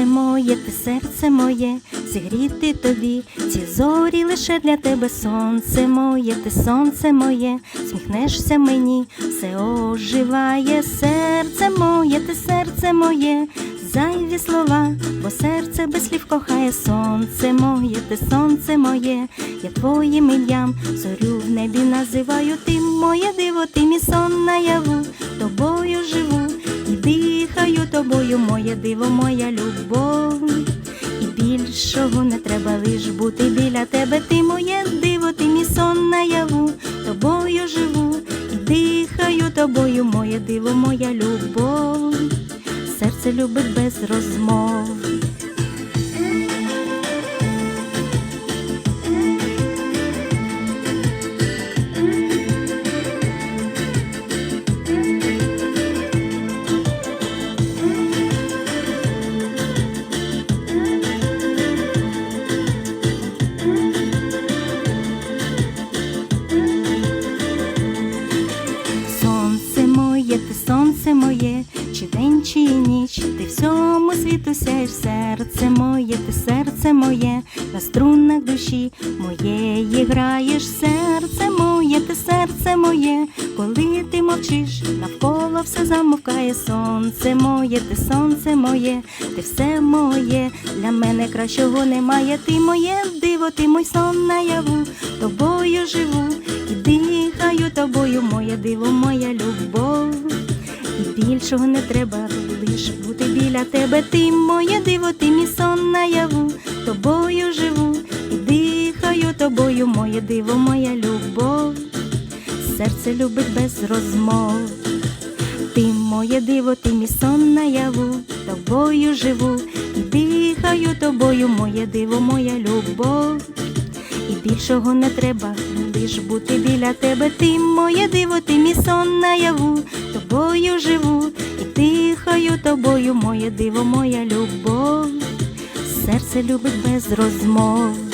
моє, ти серце моє, зігріти тобі, ці зорі лише для тебе. Сонце моє, ти сонце моє, сміхнешся мені, все оживає, серце моє, ти серце моє, зайві слова, бо серце без слів кохає. Сонце моє, ти сонце моє, я твоїм ім'ям зорю в небі називаю. Ти моє диво, ти мій сон наяву, тобою живу тобою, моє диво, моя любов. І більшого не треба лиш бути біля тебе, ти моє диво, ти мій сон наяву, тобою живу і дихаю тобою, моє диво, моя любов. Серце любить без розмов. Моє, чи день, чи ніч, ти всьому світу сяєш, серце моє, ти серце моє, на струнах душі моєї граєш, серце моє, ти серце моє, коли ти мовчиш, навколо все замовкає, сонце моє, ти сонце моє, ти все моє, для мене кращого немає, ти моє диво, ти мой сон наяву, тобою живу і дихаю тобою, моє диво, моя любов. Більшого не треба лиш бути біля тебе. Ти моє диво, ти мій сон наяву, тобою живу і дихаю тобою, моє диво, моя любов. Серце любить без розмов. Ти моє диво, ти мій сон наяву, тобою живу і дихаю тобою, моє диво, моя любов. І більшого не треба, лиш бути біля тебе. Ти моє диво, ти мій сон наяву, тобою живу і тихаю тобою, моє диво, моя любов. Серце любить без розмов.